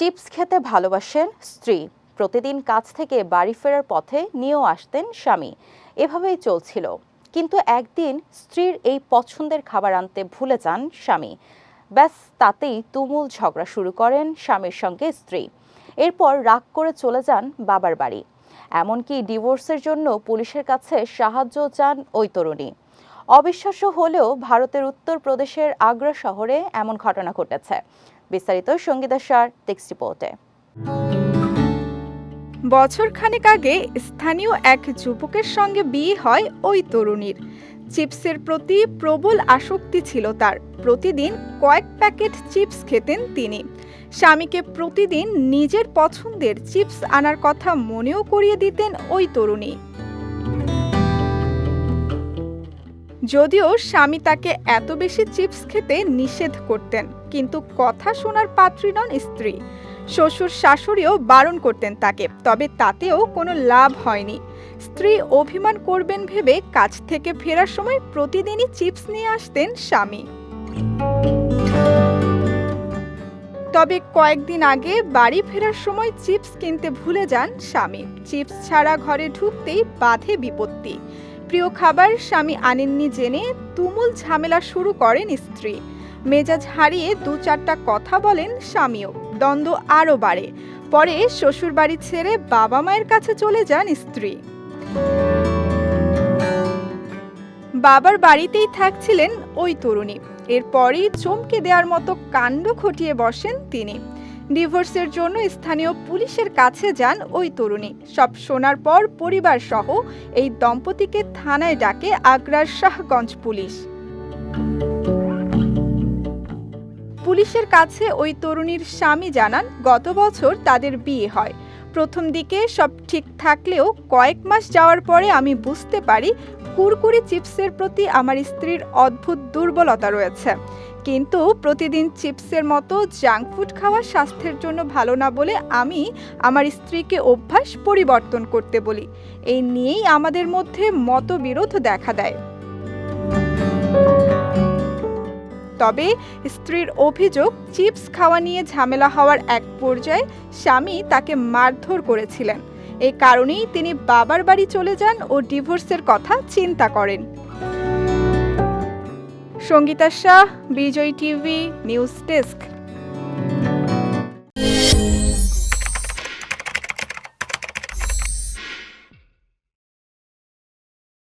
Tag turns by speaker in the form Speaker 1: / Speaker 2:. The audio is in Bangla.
Speaker 1: চিপস খেতে ভালোবাসেন স্ত্রী। প্রতিদিন কাজ থেকে বাড়ি ফেরার পথে নিয়েও আসতেন স্বামী। এভাবেই চলছিল। কিন্তু একদিন স্ত্রীর এই পছন্দের খাবার আনতে ভুলে যান স্বামী। ব্যাস, তাতেই তুমুল ঝগড়া শুরু করেন স্বামীর সঙ্গে স্ত্রী। এরপর রাগ করে চলে যান বাবার বাড়ি। এমনকি ডিভোর্সের জন্য পুলিশের কাছে সাহায্য চান ওই তরুণী। অবিশ্বাস্য হলেও ভারতের উত্তরপ্রদেশের আগ্রা শহরে এমন ঘটনা ঘটেছে। বিস্তারিত সঙ্গীতা সার টেক্সট রিপোর্টে
Speaker 2: বছর খানেক আগে স্থানীয় এক যুবকের সঙ্গে বিয়ে হয় ওই তরুণীর। চিপসের প্রতি প্রবল আসক্তি ছিল তার। প্রতিদিন কয়েক প্যাকেট চিপস খেতেন তিনি। স্বামীকে প্রতিদিন নিজের পছন্দের চিপস আনার কথা মনেও করিয়ে দিতেন ওই তরুণী। যদিও স্বামী তাকে এত বেশি চিপস খেতে নিষেধ করতেন, কিন্তু কথা শোনার পাত্রী নন স্ত্রী। শ্বশুর শাশুড়িও বারণ করতেন তাকে, তবে তাতেও কোনো লাভ হয়নি। স্ত্রী অভিমান করবেন ভেবে কাজ থেকে ফেরার সময় প্রতিদিনই চিপস নিয়ে আসতেন স্বামী। তবে কয়েকদিন আগে বাড়ি ফেরার সময় চিপস কিনতে ভুলে যান স্বামী। চিপস ছাড়া ঘরে ঢুকতেই বাধে বিপত্তি। প্রিয় খাবার স্বামী আনেননি জেনে তুমুল ঝামেলা শুরু করেন স্ত্রী। মেজাজ হারিয়ে দু চারটা কথা বলেন স্বামীও। দ্বন্দ্ব আরও বাড়ে। পরে শ্বশুর বাড়ি ছেড়ে বাবা মায়ের কাছে চলে যান স্ত্রী। বাবার বাড়িতেই থাকছিলেন ওই তরুণী। এরপরই চমকে দেওয়ার মতো কাণ্ড ঘটিয়ে বসেন তিনি। ডিভোর্সের জন্য স্থানীয় পুলিশের কাছে যান ওই তরুণী। সব শোনার পর পরিবার সহ এই দম্পতিকে থানায় ডাকে আগ্রার শাহগঞ্জ পুলিশ। পুলিশের কাছে ওই তরুণীর স্বামী জানান, গত বছর তাদের বিয়ে হয়। প্রথম দিকে সব ঠিক থাকলেও কয়েক মাস যাওয়ার পরে আমি বুঝতে পারি কুরকুরি চিপসের প্রতি আমার স্ত্রীর অদ্ভুত দুর্বলতা রয়েছে। কিন্তু প্রতিদিন চিপসের মতো জাঙ্ক ফুড খাওয়া স্বাস্থ্যের জন্য ভালো না বলে আমি আমার স্ত্রীকে অভ্যাস পরিবর্তন করতে বলি। এই নিয়েই আমাদের মধ্যে মতবিরোধ দেখা দেয়। তবে স্ত্রীর অভিযোগ, চিপস খাওয়া নিয়ে ঝামেলা হওয়ার এক পর্যায়ে স্বামী তাকে মারধর করেছিলেন। এই কারণেই তিনি বাবার বাড়ি চলে যান ও ডিভোর্সের কথা চিন্তা করেন। Sangeeta Shah, Bijoy TV, news desk.